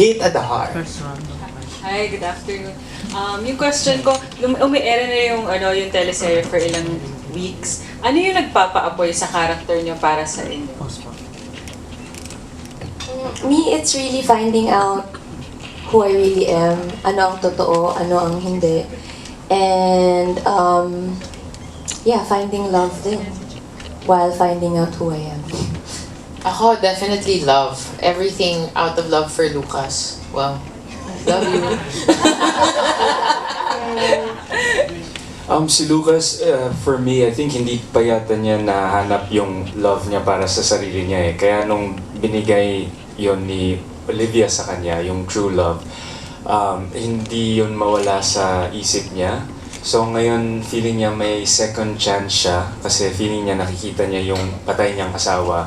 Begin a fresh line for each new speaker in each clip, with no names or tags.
Kate at the Heart.
Hi, good afternoon. Um, yung question ko, umi-air na yung, ano, yung teleserye for ilang weeks. Ano yung nagpapa-apoy sa character nyo para sa inyo?
Me, it's really finding out who I really am, ano ang totoo, ano ang hindi. And, um, yeah, finding love din while finding out who I am.
Ako, definitely love. Everything out of love for Lucas. Well, love you.
Um, si Lucas, uh, for me, I think hindi pa yata niya nahanap yung love niya para sa sarili niya eh. Kaya nung binigay yon ni Olivia sa kanya, yung true love, um, hindi yun mawala sa isip niya. So ngayon, feeling niya may second chance siya kasi feeling niya nakikita niya yung patay niyang asawa.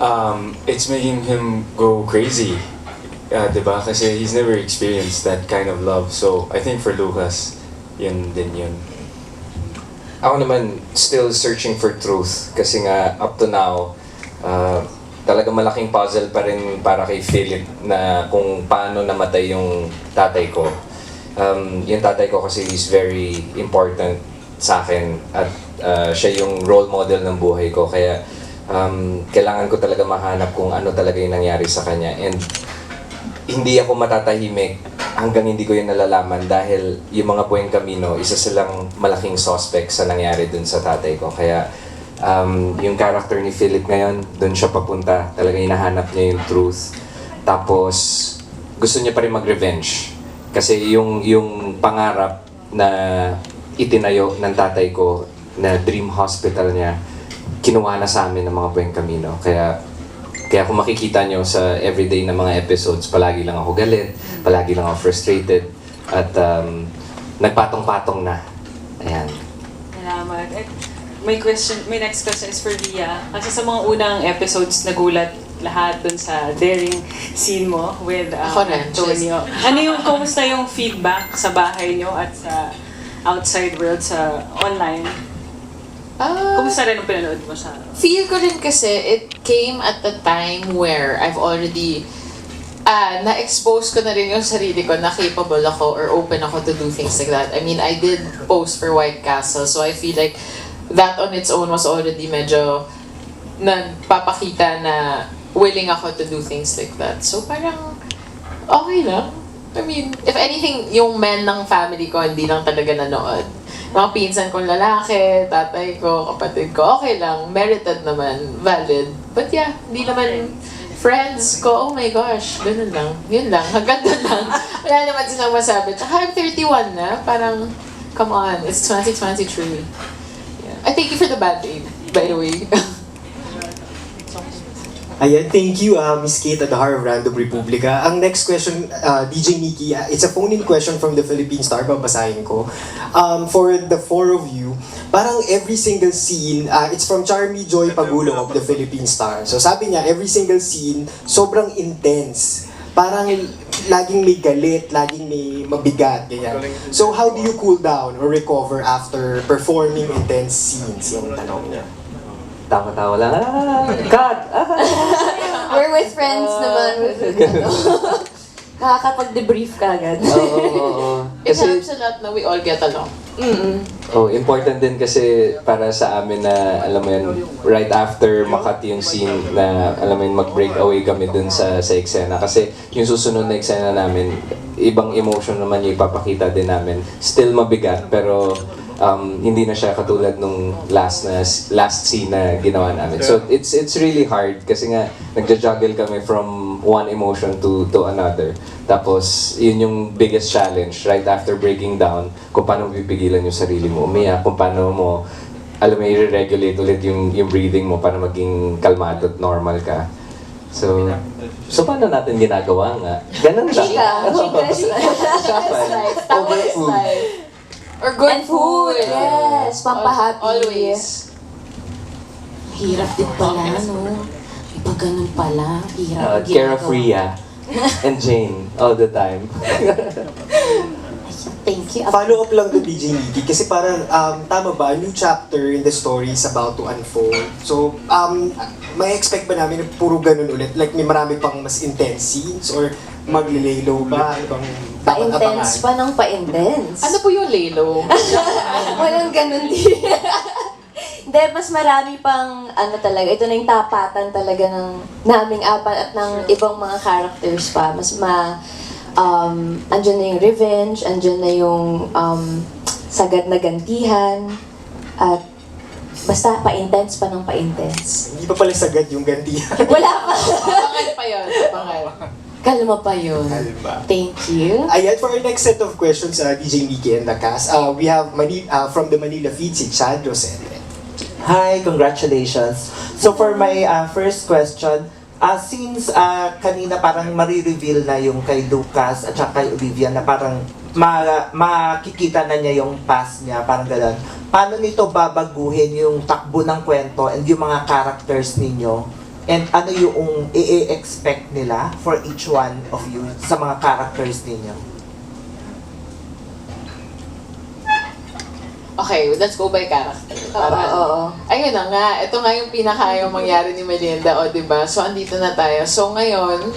Um, it's making him go crazy. Uh, 'di ba? Kasi he's never experienced that kind of love. So I think for Lucas, yun din yun.
Ako naman, still searching for truth. Kasi nga, up to now, uh, talaga malaking puzzle pa rin para kay Philip na kung paano namatay yung tatay ko. Um, yung tatay ko kasi is very important sa akin at uh, siya yung role model ng buhay ko. Kaya um, kailangan ko talaga mahanap kung ano talaga yung nangyari sa kanya. And hindi ako matatahimik hanggang hindi ko yun nalalaman dahil yung mga Buen Camino, isa silang malaking suspect sa nangyari dun sa tatay ko. Kaya um, yung character ni Philip ngayon, dun siya papunta. Talaga hinahanap niya yung truth. Tapos, gusto niya pa rin mag-revenge. Kasi yung, yung pangarap na itinayo ng tatay ko na dream hospital niya, kinuha na sa amin ng mga Buen Camino. Kaya kaya kung makikita nyo sa everyday na mga episodes, palagi lang ako galit, palagi lang ako frustrated, at um, nagpatong-patong na. Ayan.
Salamat. Eh, may question, may next question is for Ria. Kasi sa mga unang episodes, nagulat lahat dun sa daring scene mo with uh,
Ako rin,
Antonio. Ano yung, kumusta yung feedback sa bahay nyo at sa outside world, sa online?
Ah,
Kumusta rin ang pinanood mo sa...
feel ko rin kasi it came at the time where I've already ah na-expose ko na rin yung sarili ko na capable ako or open ako to do things like that. I mean, I did post for White Castle, so I feel like that on its own was already medyo nagpapakita na willing ako to do things like that. So parang okay lang. I mean, if anything, yung men ng family ko hindi lang talaga nanood. Mga pinsan kong lalaki, tatay ko, kapatid ko, okay lang. Merited naman. Valid. But yeah, hindi naman friends ko, oh my gosh, ganun lang. Yun lang, hanggang doon lang. Wala naman silang masabi. Tsaka I'm 31 na, parang, come on, it's 2023. Yeah. I thank you for the band aid, by the way.
Ayan, thank you, uh, Miss Kate at the Heart of Random Republica. Ang next question, uh, DJ Nikki, uh, it's a phone-in question from the Philippine Star, babasahin ko. Um, for the four of you, parang every single scene, uh, it's from Charmy Joy Pagulong of the Philippine Star. So sabi niya, every single scene, sobrang intense. Parang laging may galit, laging may mabigat, ganyan. So how do you cool down or recover after performing intense scenes? Yung tanong niya.
Tawa-tawa lang. Ah, cut! Ah.
We're with friends naman. With, ano, Nakakapag-debrief ka agad.
Oo, oo, oo.
It
Kasi,
helps a lot na we all get along.
Mm-mm.
oh, important din kasi para sa amin na, alam mo yun, right after makat yung scene na, alam mo yun, mag-break away kami dun sa, sa eksena. Kasi yung susunod na eksena namin, ibang emotion naman yung ipapakita din namin. Still mabigat, pero um, hindi na siya katulad nung last na last scene na ginawa namin. So it's it's really hard kasi nga nagja-juggle kami from one emotion to to another. Tapos yun yung biggest challenge right after breaking down kung paano pipigilan yung sarili mo umiyak, kung paano mo alam mo i-regulate ulit yung yung breathing mo para maging kalmado at normal ka. So, so paano natin ginagawa nga? Ganun lang.
Chika. Chika is
Usapan.
life.
Or good
And food,
food.
yes. Pampahappy.
Always.
Hirap din pala, no? Iba ganun pala. Hirap
Uh,
ang
care of
ginagawa.
Rhea and Jane all the time.
Thank you.
Follow up lang to DJ Nikki kasi parang um, tama ba, new chapter in the story is about to unfold. So, um, may expect ba namin na puro ganun ulit? Like may marami pang mas intense scenes or Maglilay-low ba? Bang dapat
Pa-intense pa ng pa-intense.
Ano po yung lelo?
Walang ganun din. Hindi, mas marami pang ano talaga. Ito na yung tapatan talaga ng naming apat at ng ibang mga characters pa. Mas ma... Um, andyan na yung revenge, andyan na yung um, sagad na gantihan, at basta pa-intense pa ng pa-intense.
Hindi pa pala sagad yung gantihan.
Wala pa!
Abangan pa yun. Abangan.
Kalma pa yun.
Kalma.
Thank you.
Ayan, for our next set of questions, uh, DJ Miki and the cast, uh, we have Mani- uh, from the Manila feed, si Chad Rosente.
Hi, congratulations. So for my uh, first question, uh, since uh, kanina parang marireveal na yung kay Lucas at saka kay Olivia na parang ma- makikita na niya yung past niya, parang gano'n. Paano nito babaguhin yung takbo ng kwento and yung mga characters ninyo? And ano yung i-expect nila for each one of you sa mga characters ninyo?
Okay, let's go by character.
Oo,
Para,
oo.
ayun na nga, ito nga yung pinakayang mangyari ni Melinda, o 'di ba? So, andito na tayo. So, ngayon,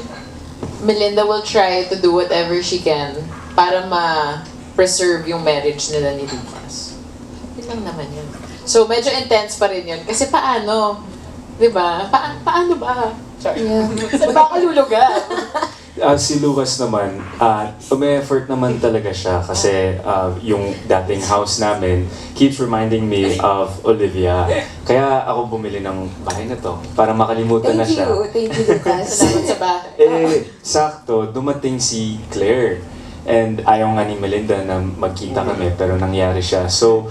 Melinda will try to do whatever she can para ma-preserve yung marriage nila ni Lucas. Yun lang naman yun. So, medyo intense pa rin yun. Kasi paano? 'Di ba? Pa paano ba? Sorry.
Yeah.
Saan ba ako lulugar?
Ah, si Lucas naman, uh, umi-effort naman talaga siya kasi ah, yung dating house namin keeps reminding me of Olivia. Kaya ako bumili ng bahay na to para makalimutan na
Thank
siya.
you. Thank you, Lucas.
Salamat sa ba?
Eh, sakto, dumating si Claire. And ayaw nga ni Melinda na magkita kami, pero nangyari siya. So,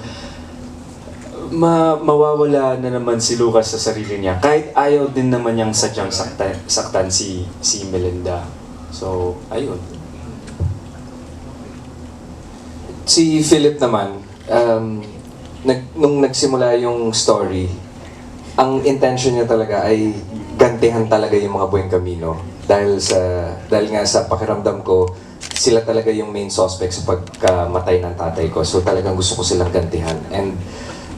ma mawawala na naman si Lucas sa sarili niya. Kahit ayaw din naman niyang sadyang saktan, saktan si, si Melinda. So, ayun.
Si Philip naman, um, nag, nung nagsimula yung story, ang intention niya talaga ay gantihan talaga yung mga buweng kamino. Dahil sa dahil nga sa pakiramdam ko, sila talaga yung main suspect sa pagkamatay ng tatay ko. So talagang gusto ko silang gantihan. And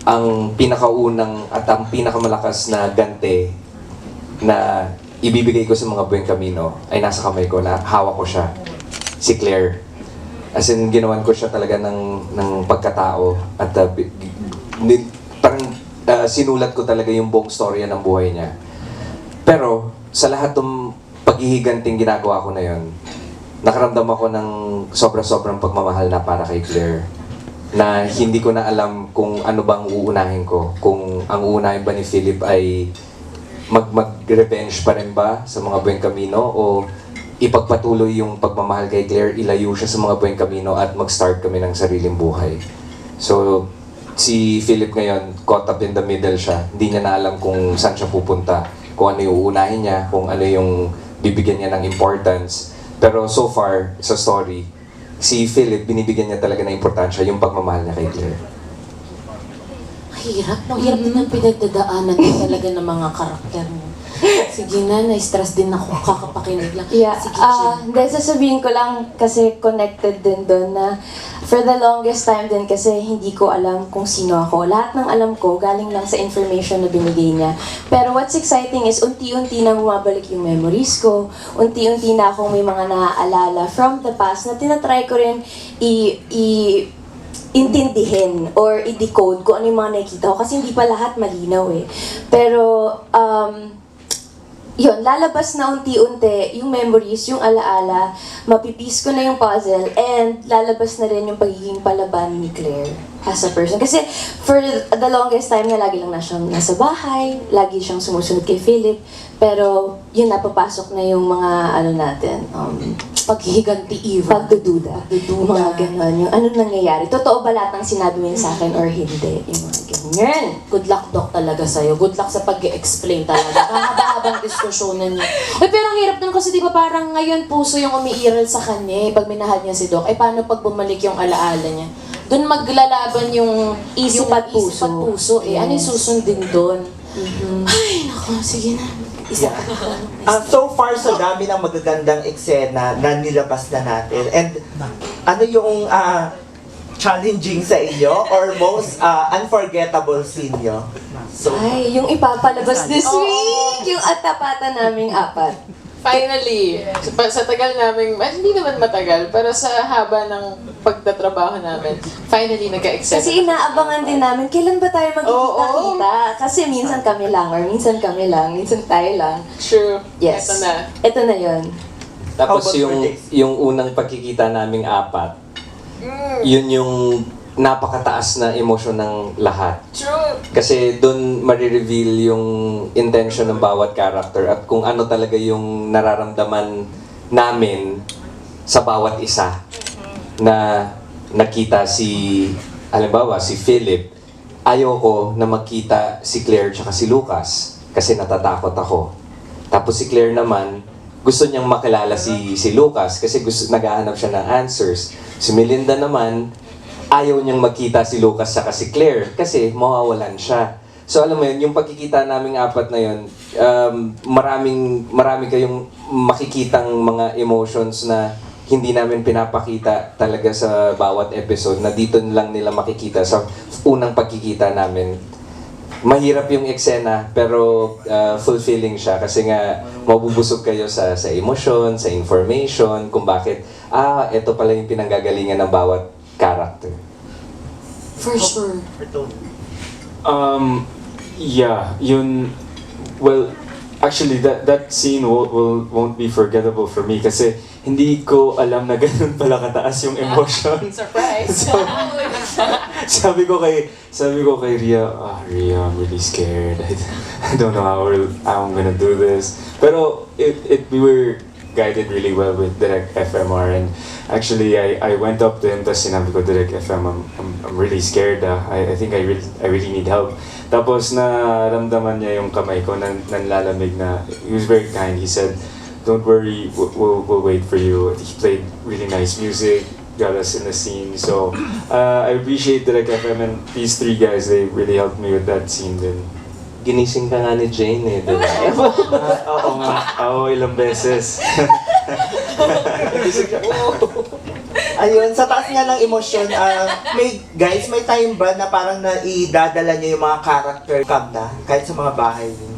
ang pinakaunang at ang pinakamalakas na ganti na ibibigay ko sa mga buweng kamino ay nasa kamay ko na hawak ko siya. Si Claire. As in, ginawan ko siya talaga ng, ng pagkatao at uh, uh, sinulat ko talaga yung buong storya ng buhay niya. Pero sa lahat ng paghihiganting ginagawa ko na yon, nakaramdam ako ng sobra-sobrang pagmamahal na para kay Claire na hindi ko na alam kung ano bang uunahin ko. Kung ang uunahin ba ni Philip ay mag mag-revenge pa rin ba sa mga buweng kamino o ipagpatuloy yung pagmamahal kay Claire, ilayo siya sa mga buweng kamino at mag-start kami ng sariling buhay. So, si Philip ngayon, caught up in the middle siya. Hindi niya na alam kung saan siya pupunta, kung ano yung uunahin niya, kung ano yung bibigyan niya ng importance. Pero so far, sa story, si Philip, binibigyan niya talaga ng importansya yung pagmamahal niya kay Claire.
Hirap, no? Hirap din ang pinagdadaanan din talaga ng mga karakter mo. Sige na, na-stress din ako kakapakinig lang.
Yeah,
Sige,
ah,
Jim.
hindi, sasabihin ko lang kasi connected din doon na for the longest time din kasi hindi ko alam kung sino ako. Lahat ng alam ko galing lang sa information na binigay niya. Pero what's exciting is unti-unti na bumabalik yung memories ko. Unti-unti na akong may mga naaalala from the past na tinatry ko rin i- i- intindihin or i-decode kung ano yung mga nakikita ko kasi hindi pa lahat malinaw eh. Pero, um, yun, lalabas na unti-unti yung memories, yung alaala, mapipis ko na yung puzzle, and lalabas na rin yung pagiging palaban ni Claire as a person. Kasi for the longest time na lagi lang na siyang nasa bahay, lagi siyang sumusunod kay Philip, pero yun, napapasok na yung mga ano natin, um,
Paghihiganti Eva.
pagdududa.
Pagdududa.
Mga ganon, yung ano nangyayari. Totoo ba lahat ng sinabi mo yun sa akin or hindi? Yung mga ganyan.
Good luck, Doc, talaga sa'yo. Good luck sa pag explain talaga. Mahaba-habang diskusyonan niya. Uy, pero ang hirap nun kasi di ba parang ngayon puso yung umiiral sa kanya eh, pag minahal niya si Doc. Eh, paano pag bumalik yung alaala niya? Doon maglalaban yung
Isip at puso.
Isip at puso eh. Ano yung
Yes.
susundin doon? Ay, naku, sige na. Isa pa
Ah, so far, sa dami ng magagandang eksena na nilabas na natin. And ano yung ah, challenging sa inyo or most ah, unforgettable scene nyo? So,
Ay, yung ipapalabas this week! Yung atapatan naming apat.
Finally, sa, pa- sa tagal namin, eh, hindi naman matagal, pero sa haba ng pagtatrabaho namin, finally nagka-accept.
Kasi inaabangan din namin, kailan ba tayo magkikita-kita? Kasi minsan kami lang, or minsan kami lang, minsan tayo lang.
True.
Yes.
Ito na.
Ito na yon.
Tapos yung
birthdays?
yung unang pagkikita naming apat, yun yung napakataas na emosyon ng lahat.
True.
Kasi doon marireveal yung intention ng bawat character at kung ano talaga yung nararamdaman namin sa bawat isa na nakita si, halimbawa, si Philip, ayoko na makita si Claire tsaka si Lucas kasi natatakot ako. Tapos si Claire naman, gusto niyang makilala si si Lucas kasi gusto naghahanap siya ng answers. Si Melinda naman, ayaw niyang makita si Lucas sa si Claire kasi mawawalan siya. So alam mo yun, yung pagkikita naming apat na yun, um, maraming, marami kayong makikitang mga emotions na hindi namin pinapakita talaga sa bawat episode na dito lang nila makikita sa unang pagkikita namin. Mahirap yung eksena pero uh, fulfilling siya kasi nga mabubusog kayo sa sa emosyon, sa information, kung bakit ah, ito pala yung pinanggagalingan ng bawat character.
For sure.
Um, yeah, yun, well, actually, that that scene will, will, won't be forgettable for me kasi hindi ko alam na ganun pala kataas yung emotion.
Surprise.
So, sabi ko kay sabi ko kay Ria, ah Ria, I'm really scared. I, I don't know how I'm gonna do this. Pero it, it we were guided really well with Direct FMR and actually I, I went up to him tapos sinabi Direct FM I'm, I'm, I'm really scared ah. I, I think I really I really need help. Tapos na ramdaman niya yung kamay ko nan nanlalamig na he was very kind. He said, "Don't worry, we'll, we'll, we'll wait for you." He played really nice music, got us in the scene. So uh, I appreciate Direct FM and these three guys. They really helped me with that scene. Then
Ginising ka nga ni Jane eh, di ba?
oo nga, oo ilang beses.
Ayun, sa taas nga ng emosyon, ah, may, guys, may time ba na parang naidadala niyo yung mga character cam na? Kahit sa mga bahay niyo?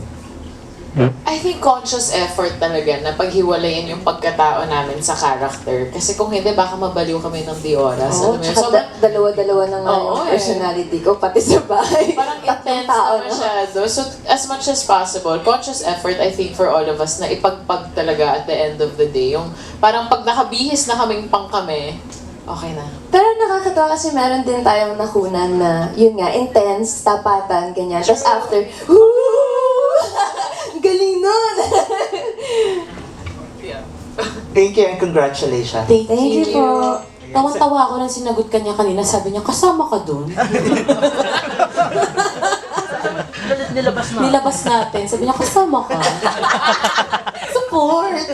I think conscious effort talaga na paghiwalayin yung pagkatao namin sa character. Kasi kung hindi, baka mabaliw kami ng di oras.
Oo, tsaka
So,
da- dalawa-dalawa na nga
Oo,
yung
eh.
personality ko, pati sa bahay.
parang intense
tao
na masyado. So, as much as possible, conscious effort, I think, for all of us na ipagpag talaga at the end of the day. Yung parang pag nakabihis na kaming pang kami, okay na.
Pero nakakatawa kasi meron din tayong nakunan na, yun nga, intense, tapatan, ganyan. Tapos after, Woo! Galing nun!
Thank you and congratulations.
Thank,
Thank you po.
Tawang-tawa ako nang sinagot ka niya kanina. Sabi niya, kasama ka doon.
Nilabas na.
Nilabas natin. Sabi niya, kasama ka. Support!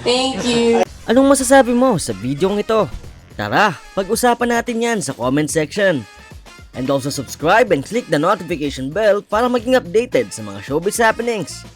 Thank you.
Anong masasabi mo sa videong ito? Tara, pag-usapan natin yan sa comment section. And also subscribe and click the notification bell para maging updated sa mga showbiz happenings.